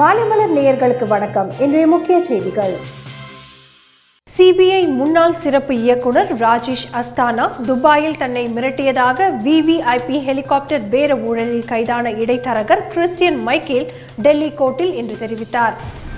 மாலைமலர் நேயர்களுக்கு வணக்கம். இன்றைய முக்கிய செய்திகள். சிபிஐ முன்னாள் சிறப்பு இயக்குனர் ராஜேஷ் அஸ்தானா துபாயில் தன்னை மிரட்டியதாக விவிஐபி ஹெலிகாப்டர் பேர ஊழலில் கைதான இடைத்தரகர் கிறிஸ்டியன் மைக்கேல் டெல்லி கோர்ட்டில் இன்று தெரிவித்தார்.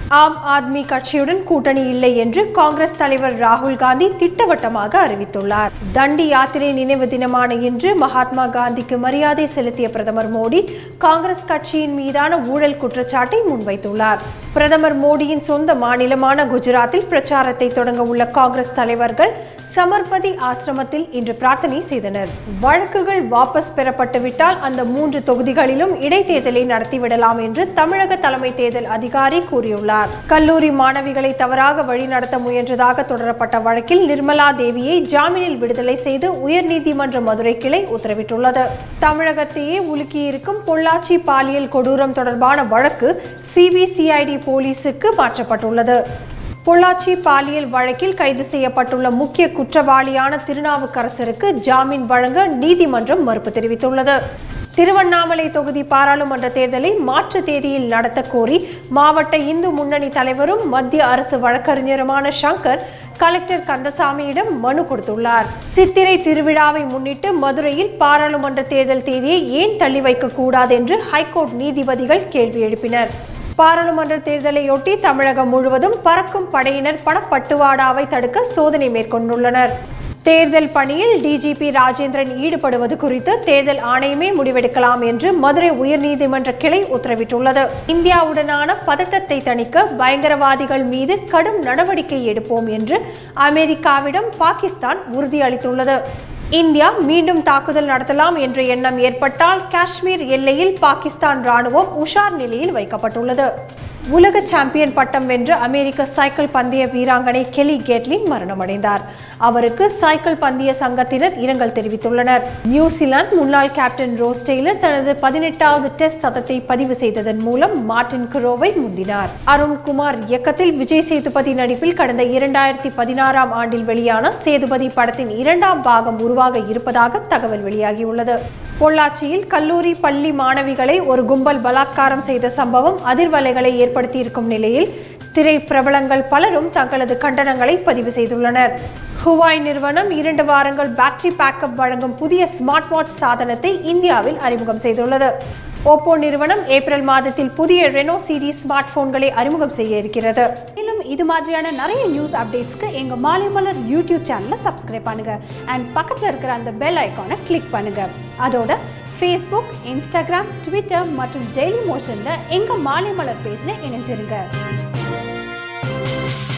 ஆம் ஆத்மி கட்சியுடன் கூட்டணி இல்லை என்று காங்கிரஸ் தலைவர் ராகுல் காந்தி திட்டவட்டமாக அறிவித்துள்ளார். தண்டி யாத்திரை நினைவு தினமான இன்று மகாத்மா காந்திக்கு மரியாதை செலுத்திய பிரதமர் மோடி காங்கிரஸ் கட்சியின் மீதான ஊழல் குற்றச்சாட்டை முன்வைத்துள்ளார். பிரதமர் மோடியின் சொந்த மாநிலமான குஜராத்தில் பிரச்சாரத்தை தொடங்க உள்ள காங்கிரஸ் தலைவர்கள் சமர்பதி ஆசிரமத்தில் இன்று பிரார்த்தனை செய்தனர். வழக்குகள் வாபஸ் பெறப்பட்டுவிட்டால் அந்த மூன்று தொகுதிகளிலும் இடைத்தேர்தலை நடத்திவிடலாம் என்று தமிழக தலைமை தேர்தல் அதிகாரி கூறியுள்ளார். கல்லூரி மாணவிகளை தவறாக வழிநடத்த முயன்றதாக தொடரப்பட்ட வழக்கில் நிர்மலா தேவியை ஜாமீனில் விடுதலை செய்து உயர்நீதிமன்ற மதுரை கிளை உத்தரவிட்டுள்ளது. தமிழகத்தையே உலுக்கியிருக்கும் பொள்ளாச்சி பாலியல் கொடூரம் தொடர்பான வழக்கு சிபிசிஐடி போலீசுக்கு மாற்றப்பட்டுள்ளது. பொள்ளாச்சி பாலியல் வழக்கில் கைது செய்யப்பட்டுள்ள முக்கிய குற்றவாளியான திருநாவுக்கரசருக்கு ஜாமீன் வழங்க நீதிமன்றம் மறுப்பு தெரிவித்துள்ளது. திருவண்ணாமலை தொகுதி பாராளுமன்ற தேர்தலை மாற்று தேதியில் நடத்த கோரி மாவட்ட இந்து முன்னணி தலைவரும் மத்திய அரசு வழக்கறிஞருமான சங்கர் கலெக்டர் கந்தசாமியிடம் மனு கொடுத்துள்ளார். சித்திரை திருவிழாவை முன்னிட்டு மதுரையில் பாராளுமன்ற தேர்தல் தேதியை ஏன் தள்ளி வைக்கக்கூடாது என்று ஹைகோர்ட் நீதிபதிகள் கேள்வி எழுப்பினர். பாராளுமன்ற தேர்தலையொட்டி தமிழகம் முழுவதும் பறக்கும் படையினர் பணப்பட்டுவாடாவை தடுக்க சோதனை மேற்கொண்டுள்ளனர். தேர்தல் பணியில் டிஜிபி ராஜேந்திரன் ஈடுபடுவது குறித்து தேர்தல் ஆணையமே முடிவெடுக்கலாம் என்று மதுரை உயர்நீதிமன்ற கிளை உத்தரவிட்டுள்ளது. இந்தியாவுடனான பதட்டத்தை தணிக்க பயங்கரவாதிகள் மீது கடும் நடவடிக்கை எடுப்போம் என்று அமெரிக்காவிடம் பாகிஸ்தான் உறுதியளித்துள்ளது. இந்தியா மீண்டும் தாக்குதல் நடத்தலாம் என்ற எண்ணம் ஏற்பட்டால் காஷ்மீர் எல்லையில் பாகிஸ்தான் ராணுவம் உஷார் நிலையில் வைக்கப்பட்டுள்ளது. உலக சாம்பியன் பட்டம் வென்ற அமெரிக்க சைக்கிள் பந்தய வீராங்கனை கெலி கேட்லின் மரணமடைந்தார். அவருக்கு சைக்கிள் பந்தய சங்கத்தினர் இரங்கல் தெரிவித்துள்ளனர். நியூசிலாந்து முன்னாள் கேப்டன் ரோஸ் டெய்லர் தனது பதினெட்டாவது டெஸ்ட் சதத்தை பதிவு செய்ததன் மூலம் மார்டின் குரோவை முந்தினார். அருண்குமார் இயக்கத்தில் விஜய் சேதுபதி நடிப்பில் கடந்த இரண்டாயிரத்தி பதினாறாம் ஆண்டில் வெளியான சேதுபதி படத்தின் இரண்டாம் பாகம் உருவாக இருப்பதாக தகவல் வெளியாகியுள்ளது. பொள்ளாச்சியில் கல்லூரி பள்ளி மாணவிகளை ஒரு கும்பல் பலாத்காரம் செய்த சம்பவம் அதிர்வலைகளை ஏற்படுத்தியிருக்கும் நிலையில் திரை பிரபலங்கள் பலரும் தங்களது கண்டனங்களை பதிவு செய்துள்ளனர். ஹுவாய் நிறுவனம் இரண்டு வாரங்கள் பேட்டரி பேக்கப் வழங்கும் புதிய ஸ்மார்ட் வாட்ச் சாதனத்தை இந்தியாவில் அறிமுகம் செய்துள்ளது. ஓப்போ நிறுவனம் ஏப்ரல் மாதத்தில் புதிய ரெனோ சீரிஸ் ஸ்மார்ட் போன்களை அறிமுகம் செய்ய இருக்கிறது. மேலும் இது மாதிரியான நிறைய நியூஸ் அப்டேட்ஸ்க்கு எங்க மாலை மலர் யூடியூப் சேனலை சப்ஸ்கிரைப் பண்ணுங்க. அண்ட் பக்கத்தில் இருக்கிற அந்த பெல் ஐக்கானை கிளிக் பண்ணுங்க. அதோட ஃபேஸ்புக் இன்ஸ்டாகிராம் ட்விட்டர் மற்றும் டெய்லி மோஷனில் எங்கள் மாலை மலர் பேஜில் இணைஞ்சிருங்க.